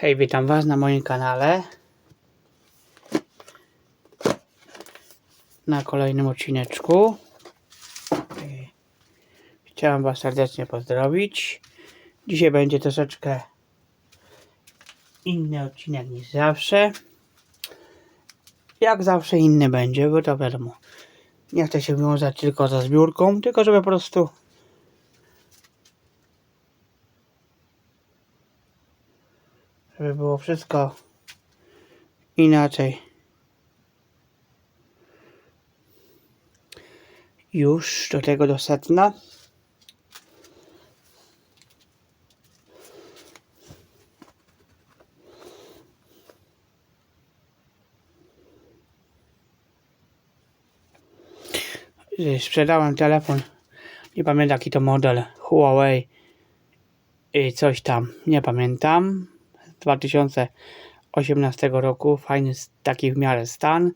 Hej, witam Was na moim kanale. Na kolejnym odcineczku. Chciałem Was serdecznie pozdrowić. Dzisiaj będzie troszeczkę inny odcinek niż zawsze. Jak zawsze inny będzie, bo to wiadomo. Nie chcę się wiązać tylko ze zbiórką, tylko żeby po prostu żeby było wszystko inaczej. Już do tego do setna. Sprzedałem telefon. Nie pamiętam jaki to model. Huawei. I coś tam. Nie pamiętam. 2018 roku. Fajny taki w miarę stan.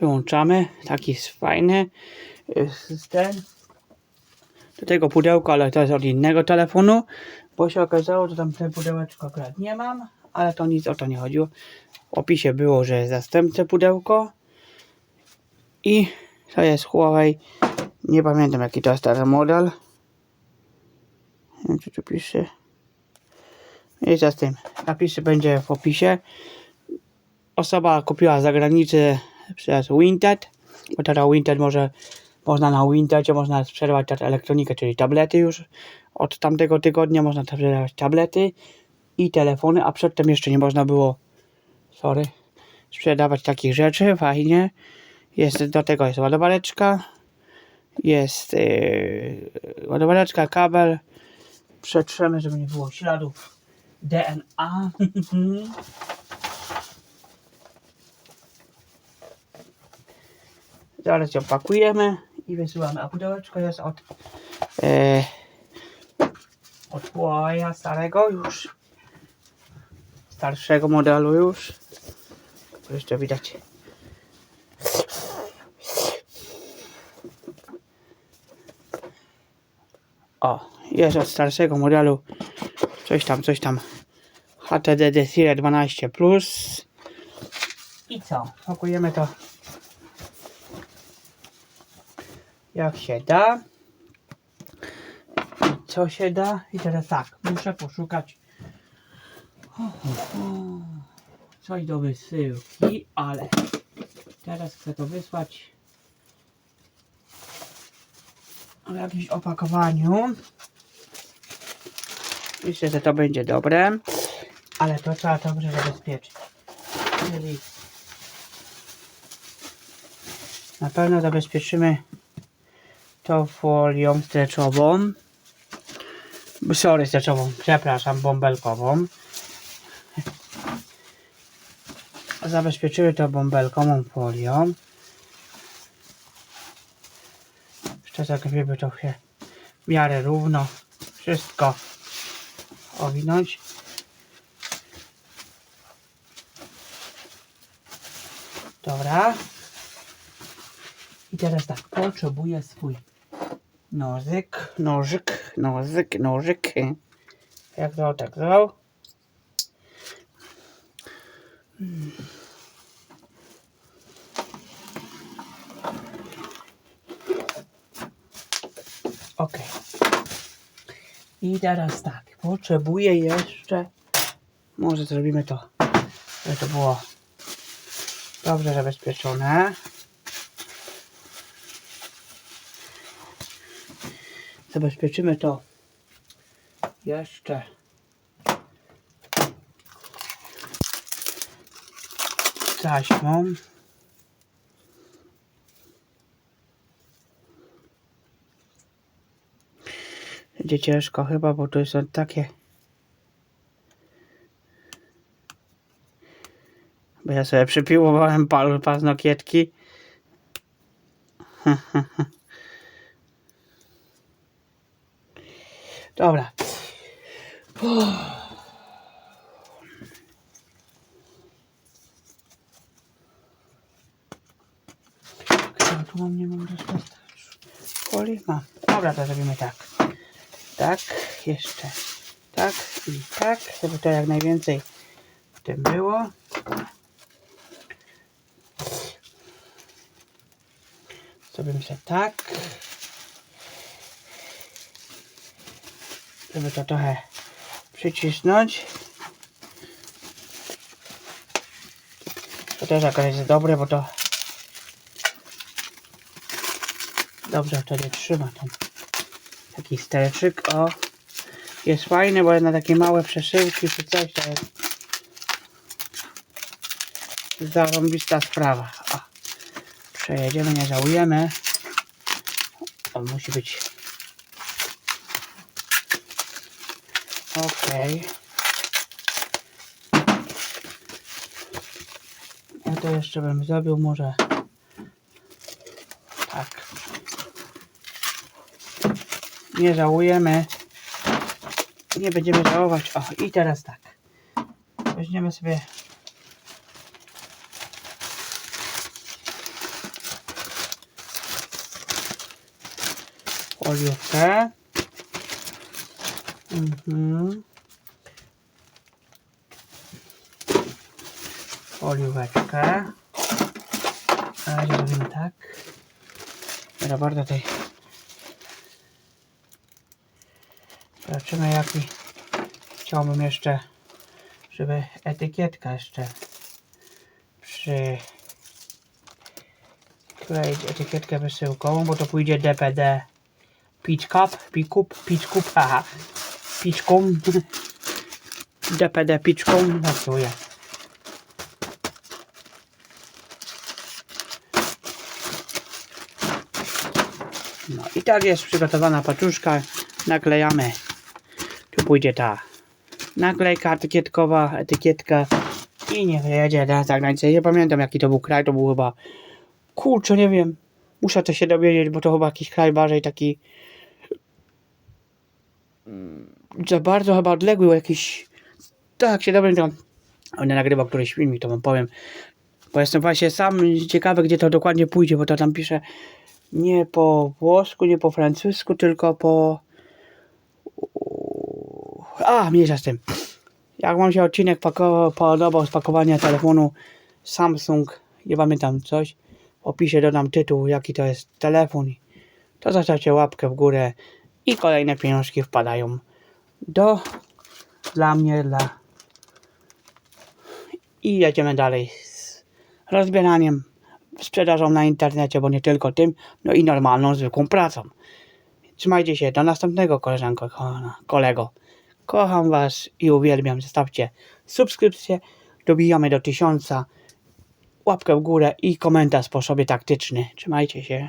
Wyłączamy. Taki jest fajny y, system. Do tego pudełko, ale to jest od innego telefonu, bo się okazało, że tam te pudełeczko akurat nie mam, ale to nic o to nie chodziło. W opisie było, że jest zastępcze pudełko i to jest Huawei. Nie pamiętam jaki to jest ten model. Nie wiem, czy tu pisze. I co z tym? Napisy będzie w opisie. Osoba kupiła za granicę przez Winted, bo teraz Winted może można na Windowsie można sprzedawać też elektronikę, czyli tablety już. Od tamtego tygodnia można sprzedawać tablety i telefony, a przedtem jeszcze nie można było, sorry, sprzedawać takich rzeczy. Fajnie. Jest, do tego jest ładowareczka, jest yy, ładowareczka, kabel. Przetrzemy, żeby nie było śladów DNA. Zaraz ją pakujemy i wysyłamy. A pudełeczko jest od e, od Huawei starego już. Starszego modelu już. Tu jeszcze widać. O, jest od starszego modelu. Coś tam, coś tam. HTD Desire 12 Plus. I co? Pakujemy to jak się da. I co się da. I teraz tak, muszę poszukać ho. coś do wysyłki, ale teraz chcę to wysłać w jakimś opakowaniu. Myślę, że to będzie dobre, ale to trzeba dobrze zabezpieczyć. Czyli na pewno zabezpieczymy to folią streczową. Sorry, streczową, przepraszam, bąbelkową. Zabezpieczymy to bąbelkową folią. Jeszcze żeby to się w miarę równo wszystko owinąć. Dobra. I teraz tak, potrzebuję swój nożyk, nożyk, nożyk, nożyk. Jak zwał, tak zwał. Hmm. Ok. I teraz tak, potrzebuję jeszcze, może zrobimy to, żeby to było dobrze zabezpieczone. Zabezpieczymy to jeszcze taśmą. Będzie ciężko chyba, bo to są takie bo ja sobie przypiłowałem pal paznokietki Dobra. Co tu mam, nie mam dostać folii? Mam. Dobra, to zrobimy tak. Tak, jeszcze tak i tak, żeby to jak najwięcej w tym było. Zrobimy sobie tak. Żeby to trochę przycisnąć. To też akurat jest dobre, bo to dobrze wtedy trzyma ten taki sterczyk. O, jest fajny, bo na takie małe przesyłki czy coś to jest zarąbista sprawa. O, przejedziemy, nie żałujemy. On musi być Okej. Ja to jeszcze bym zrobił może tak. Nie żałujemy. Nie będziemy żałować. O, i teraz tak. Weźmiemy sobie oliwkę. Mhm. Oliweczkę. Na razie robimy tak. Bardzo tej. Zobaczymy jaki. Chciałbym jeszcze, żeby etykietka jeszcze przy kleić etykietkę wysyłkową, bo to pójdzie DPD Peach Cup, Pikup, Peach Cup, haha, Peachką, DPD Peachką, pasuje. No i tak jest przygotowana paczuszka, naklejamy, tu pójdzie ta naklejka etykietkowa, etykietka i nie wyjedzie na zagranicę. Nie pamiętam jaki to był kraj, to był chyba, kurczę nie wiem, muszę to się dowiedzieć, bo to chyba jakiś kraj bardziej taki za bardzo chyba odległy jakiś. Tak, się dobrze to. Będę nagrywał któryś filmik, to wam powiem. Bo jestem właśnie sam ciekawy, gdzie to dokładnie pójdzie, bo to tam pisze nie po włosku, nie po francusku, tylko po. A, mniejsza z tym. Jak wam się odcinek podobał z pakowania telefonu Samsung, nie pamiętam coś, w opisie dodam tytuł, jaki to jest telefon. To zostawcie łapkę w górę i kolejne pieniążki wpadają do dla mnie, dla i jedziemy dalej z rozbieraniem, sprzedażą na internecie, bo nie tylko tym, no i normalną, zwykłą pracą. Trzymajcie się, do następnego koleżanko, kolego. Kocham was i uwielbiam. Zostawcie subskrypcję, dobijamy do tysiąca, łapkę w górę i komentarz w sposobie taktyczny. Trzymajcie się.